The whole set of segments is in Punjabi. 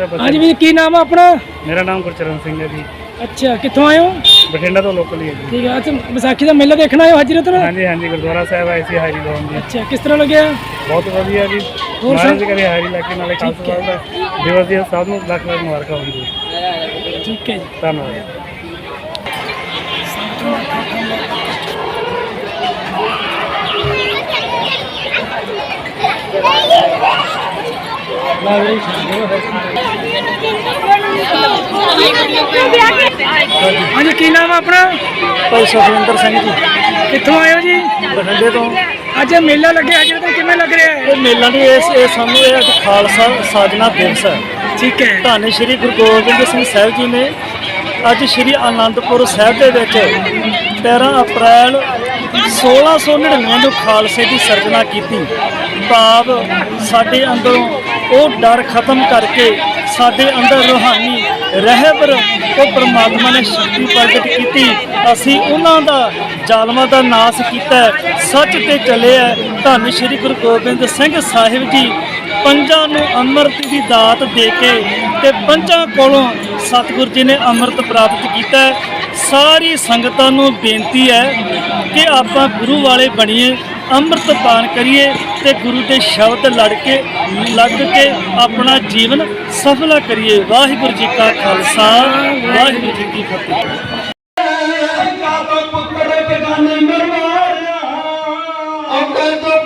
ਪਾਸੇ ਹਾਂਜੀ ਵੀ ਕੀ ਨਾਮ ਆ ਆਪਣਾ? ਮੇਰਾ ਨਾਮ ਗੁਰਚਰਨ ਸਿੰਘ ਹੈ ਜੀ। ਅੱਛਾ ਕਿੱਥੋਂ ਆਏ ਹੋ? ਬਠਿੰਡਾ ਤੋਂ ਲੋਕਲ ਹੀ ਹੈ ਜੀ। ਠੀਕ ਹੈ ਅੱਜ ਵਿਸਾਖੀ ਦਾ ਮੇਲਾ ਦੇਖਣ ਆਏ ਹੋ ਹਾਜ਼ਰੀ ਉਤਰ ਹਾਂਜੀ ਹਾਂਜੀ ਗੁਰਦੁਆਰਾ ਸਾਹਿਬ ਆਏ ਸੀ ਹਾਜ਼ਰੀ ਲਾਉਣ ਜੀ। ਅੱਛਾ ਕਿਸ ਤਰ੍ਹਾਂ ਲੱਗਿਆ? ਬਹੁਤ ਵਧੀਆ ਜੀ। ਹੋਰ ਸਭ? ਜੀ ਕਰੇ ਹਾਜ਼ਰੀ ਲਾ ਕੇ ਨਾਲੇ ਖਾਲਸਾ ਸਾਹਿਬ ਦਾ। ਦਿਵਸ ਦੀ ਸਭ ਨੂੰ ਲੱਖ ਲੱਖ ਮੁਬਾਰਕਾਂ ਹੋਣ ਜੀ। ਠੀਕ ਹੈ ਜੀ। ਧੰਨਵਾਦ। ਹਾਂਜੀ ਕੀ ਨਾਮ ਆ ਆਪਣਾ? ਭਾਈ ਸੁਖਵਿੰਦਰ ਸਿੰਘ ਜੀ। ਕਿੱਥੋਂ ਆਏ ਹੋ ਜੀ? ਬਠਿੰਡੇ ਤੋਂ। ਅੱਜ ਇਹ ਮੇਲਾ ਲੱਗਿਆ ਹਾਜ਼ਰੀ ਉਤਰ ਕਿਵੇਂ ਲੱਗ ਰਿਹਾ ਹੈ? ਇਹ ਮੇਲਾ ਦੀ ਇਸ ਇਹ ਸਾਨੂੰ ਇਹ ਅੱਜ ਖਾਲਸਾ ਸਾਜਨਾ ਦਿਵਸ ਹੈ। ਠੀਕ ਹੈ। ਧੰਨ ਸ਼੍ਰੀ ਗੁਰੂ ਗੋਬਿੰਦ ਸਿੰਘ ਸਾਹਿਬ ਜੀ ਨੇ ਅੱਜ ਸ਼੍ਰੀ ਆਨੰਦਪੁਰ ਸਾਹਿਬ ਦੇ ਵਿੱਚ 13 ਅਪ੍ਰੈਲ 1699 ਨੂੰ ਖਾਲਸੇ ਦੀ ਸਿਰਜਣਾ ਕੀਤੀ। ਭਾਵ ਸਾਡੇ ਅੰਦਰੋਂ ਉਹ ਡਰ ਖਤਮ ਕਰਕੇ ਸਾਡੇ ਅੰਦਰ ਰੂਹਾਨੀ ਰਹਿਬਰ ਉਹ ਪ੍ਰਮਾਤਮਾ ਨੇ ਸ਼ਕਤੀ ਪ੍ਰਗਟ ਕੀਤੀ। ਅਸੀਂ ਉਹਨਾਂ ਦਾ ਜ਼ਾਲਮਾਂ ਦਾ ਨਾਸ਼ ਕੀਤਾ ਸੱਚ ਤੇ ਚੱਲੇ ਹੈ। ਧੰਨ ਸ਼੍ਰੀ ਗੁਰੂ ਗੋਬਿੰਦ ਸਿੰਘ ਸਾਹਿਬ ਜੀ, ਪੰਜਾਂ ਨੂੰ ਅੰਮ੍ਰਿਤ ਦੀ ਦਾਤ ਦੇ ਕੇ ਤੇ ਪੰਜਾਂ ਕੋਲੋਂ ਸਤਿਗੁਰੂ ਜੀ ਨੇ ਅੰਮ੍ਰਿਤ ਪ੍ਰਾਪਤ ਕੀਤਾ ਸਾਰੀ ਸੰਗਤਾਂ ਨੂੰ ਬੇਨਤੀ ਹੈ ਕਿ ਆਪਾਂ ਗੁਰੂ ਵਾਲੇ ਬਣੀਏ। ਅੰਮ੍ਰਿਤ ਪਾਨ ਕਰੀਏ ਤੇ ਗੁਰੂ ਦੇ ਸ਼ਬਦ ਲੜ ਕੇ, ਲੱਗ ਕੇ ਆਪਣਾ ਜੀਵਨ ਸਫਲਾ ਕਰੀਏ। ਵਾਹਿਗੁਰੂ ਜੀ ਕਾ ਖਾਲਸਾ, ਵਾਹਿਗੁਰੂ ਜੀ ਕੀ ਫਤਿਹ। ਕਾਬਾ ਪੁੱਤਰ ਬਗਾਨੇ ਮਰਵਾਰਿਆ ਔਕਰ ਤੋਂ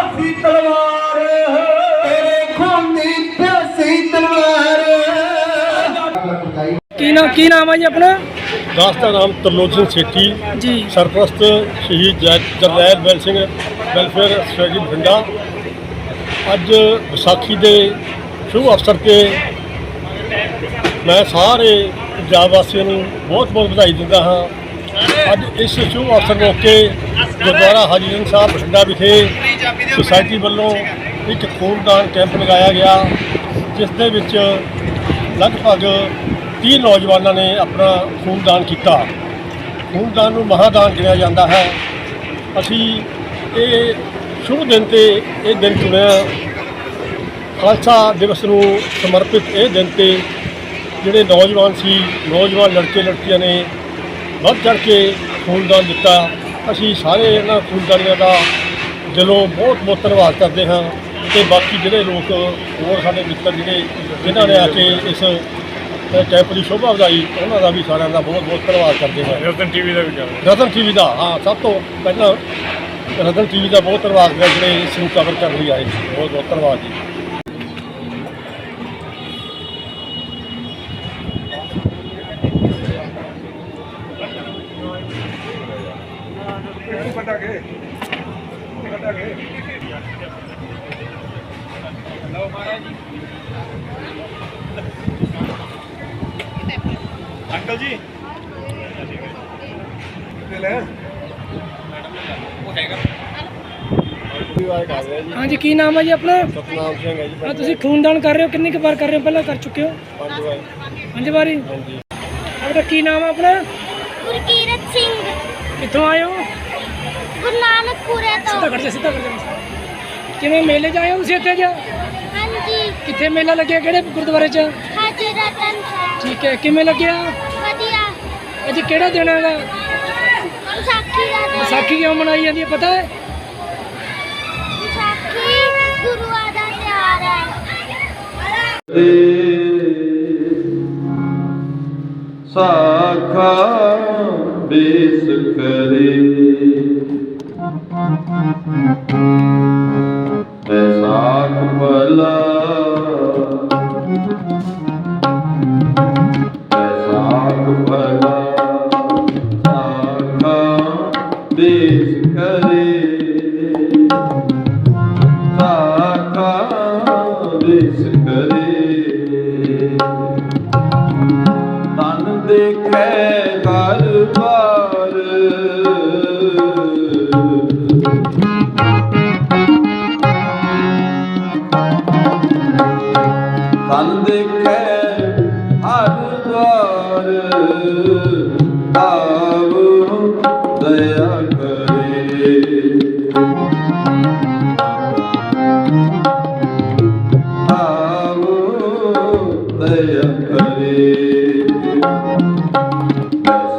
ਪਿਆਸੀ ਤਲਵਾਰ। ਤੇਰੇ ਖੂਨ ਦੀ ਪਿਆਸੀ ਤਲਵਾਰ। ਕੀ ਨਾਮ ਕੀ ਨਾਮ ਆ ਜੀ ਆਪਣਾ? ਦਾਸ ਦਾ ਨਾਮ ਤਰਲੋਚਨ ਸੇਠੀ। ਜੀ। ਸਰਪ੍ਰਸਤ ਸ਼ਹੀਦ ਜੈ- ਜਰਨੈਲ ਬੈਲ ਸਿੰਘ ਵੈਲਫੇਅਰ ਸੋਸਾਇਟੀ ਬਠਿੰਡਾ। ਅੱਜ ਵਿਸਾਖੀ ਦੇ ਸ਼ੁਭ ਅਵਸਰ ਤੇ ਮੈਂ ਸਾਰੇ ਪੰਜਾਬ ਵਾਸੀਆਂ ਨੂੰ ਬਹੁਤ ਬਹੁਤ ਵਧਾਈ ਦਿੰਦਾ ਹਾਂ। ਅੱਜ ਇਸ ਸ਼ੁਭ ਅਵਸਰ ਮੌਕੇ ਗੁਰਦੁਆਰਾ ਹਾਜੀ ਸਿੰਘ ਸਾਹਿਬ ਬਠਿੰਡਾ ਵਿਖੇ ਸੁਸਾਇਟੀ ਵੱਲੋਂ ਇੱਕ ਖੂਨਦਾਨ ਕੈਂਪ ਲਗਾਇਆ ਗਿਆ, ਜਿਸ ਦੇ ਵਿੱਚ ਲਗਭਗ 30 ਨੌਜਵਾਨਾਂ ਨੇ ਆਪਣਾ ਖੂਨਦਾਨ ਕੀਤਾ। ਖੂਨਦਾਨ ਨੂੰ ਮਹਾਦਾਨ ਗਿਣਿਆ ਜਾਂਦਾ ਹੈ। ਅਸੀਂ ਇਹ ਸ਼ੁਰੂ ਦਿਨ ਤੇ ਇਹ ਦਿਨ ਚੁਣਿਆ। ਖਾਲਸਾ ਦਿਵਸ ਨੂੰ ਸਮਰਪਿਤ ਇਹ ਦਿਨ ਤੇ ਜਿਹੜੇ ਨੌਜਵਾਨ ਸੀ, ਨੌਜਵਾਨ ਲੜਕੇ ਲੜਕੀਆਂ ਨੇ ਵੱਧ ਚੜ ਕੇ ਖੂਨਦਾਨ ਦਿੱਤਾ। ਅਸੀਂ ਸਾਰੇ ਇਹਨਾਂ ਖੂਨਦਾਨੀਆਂ ਦਾ ਦਿਲੋਂ ਬਹੁਤ ਬਹੁਤ ਧੰਨਵਾਦ ਕਰਦੇ ਹਾਂ ਤੇ ਬਾਕੀ ਜਿਹੜੇ ਲੋਕ ਹੋਰ ਸਾਡੇ ਮਿੱਤਰ ਜਿਹੜੇ ਜਿਨ੍ਹਾਂ ਨੇ ਆ ਕੇ ਇਸ ਕੈਂਪ ਦੀ ਸ਼ੋਭਾ ਵਧਾਈ ਉਹਨਾਂ ਦਾ ਵੀ ਸਾਰਿਆਂ ਦਾ ਬਹੁਤ ਬਹੁਤ ਧੰਨਵਾਦ ਕਰਦੇ ਹਾਂ। ਰਤਨ ਟੀਵੀ ਦਾ ਵੀ ਕਰ ਰਤਨ ਟੀਵੀ ਦਾ ਹਾਂ ਸਭ ਤੋਂ ਪਹਿਲਾਂ ਰਤਨ ਟੀਵੀ ਦਾ ਬਹੁਤ ਧੰਨਵਾਦ ਹੈ ਜਿਹੜੇ ਇਸ ਨੂੰ ਕਵਰ ਕਰਨ ਲਈ ਆਏ। ਬਹੁਤ ਬਹੁਤ ਧੰਨਵਾਦ ਜੀ। ਅੰਕਲ ਜੀ। ਹਾਂਜੀ ਕੀ ਨਾਮ ਆ ਜੀ ਆਪਣਾ? ਸਤਨਾਮ ਸਿੰਘ ਹੈ ਜੀ ਤੁਸੀਂ ਖੂਨਦਾਨ ਕਰ ਰਹੇ ਹੋ? ਕਿੰਨੀ ਕੁ ਵਾਰ ਕਰ ਰਹੇ ਹੋ? ਪਹਿਲਾਂ ਕਰ ਚੁੱਕੇ ਹੋ? ਪੰਜ ਵਾਰ। ਪੰਜ ਵਾਰੀ? ਹਾਂਜੀ। ਆਪਣਾ ਕੀ ਨਾਮ ਆ ਆਪਣਾ? ਗੁਰਕੀਰਤ ਸਿੰਘ। ਕਿੱਥੋਂ ਆਏ ਹੋ? ਗੁਰੂ ਨਾਨਕਪੁਰੇ ਸਿੱਧਾ ਤੋਂ। ਕਰ ਜਾ ਸਿੱਧਾ ਕਰ ਜਾ। ਕਿਵੇਂ ਮੇਲੇ 'ਚ ਆਏ ਹੋ ਤੁਸੀਂ ਇੱਥੇ ਜਾ ਹਾਂਜੀ। ਕਿੱਥੇ ਮੇਲਾ ਲੱਗਿਆ ਕਿਹੜੇ ਗੁਰਦੁਆਰੇ 'ਚ? ਹਾਜੀ ਰਤਨ ਸਾਹਿਬ ਠੀਕ ਹੈ ਕਿਵੇਂ ਲੱਗਿਆ? ਵਧੀਆ। ਅੱਜ ਕਿਹੜਾ ਦਿਨ ਹੈਗਾ? ਵਿਸਾਖੀ ਦਾ ਦਿਨ। ਵਿਸਾਖੀ ਕਿਉਂ ਮਨਾਈ ਜਾਂਦੀ ਹੈ ਪਤਾ ਹੈ? ਵਿਸਾਖੀ ਗੁਰੂਆਂ ਦਾ ਤਿਉਹਾਰ ਹੈ। ਸਾਖਾ ਭਲਾ ਬੈਸਾਖ ਭਲਾ ਸਾਖਾ ਬੇਸ ਕਰੇ। ਸਾਖਾ ਬੇਸ ਦੇਖੈ ਹਰ ਦਵਾਰ। ਆਵ ਦਇਆ ਕਰੇ। ਆਵ ਦਇਆ ਕਰੇ।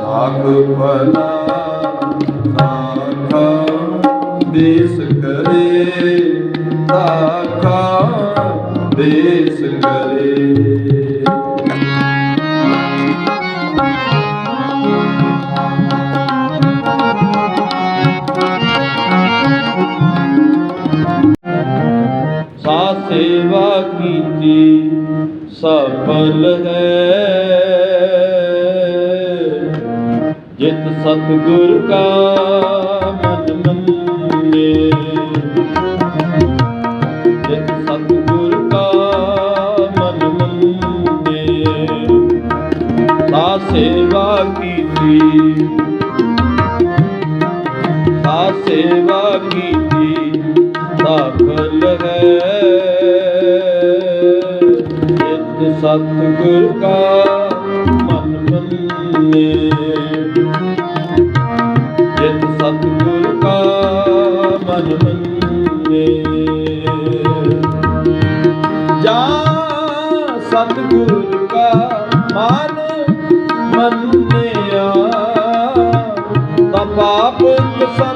ਸਾਖ ਭਲਾ ਸਾਖਾ, ਦੇਸ ਕਰੇ। ਸਾਖਾ ਸਾ ਸੇਵਾ ਕੀਤੀ ਸਫਲ ਹੈ। ਜਿਤ ਸਤਿਗੁਰ ਕਾ ਮਨ ਮੰਨੇ ਸੇਵਾ ਕੀਤੀ। ਆ ਸੇਵਾ ਕੀਤੀ ਸਫਲ ਹੈ। ਜਿਤ ਸਤਿਗੁਰ ਕਾ ਮਨ ਮੰਨੇ। ਜਿਤ ਸਤਿਗੁਰ ਕਾ ਮਨ ਮੰਨੇ। ਜਾ ਸਤਿਗੁਰ ਮੰਨਿਆ ਤਾਂ ਪਾਪ ਕਸਮ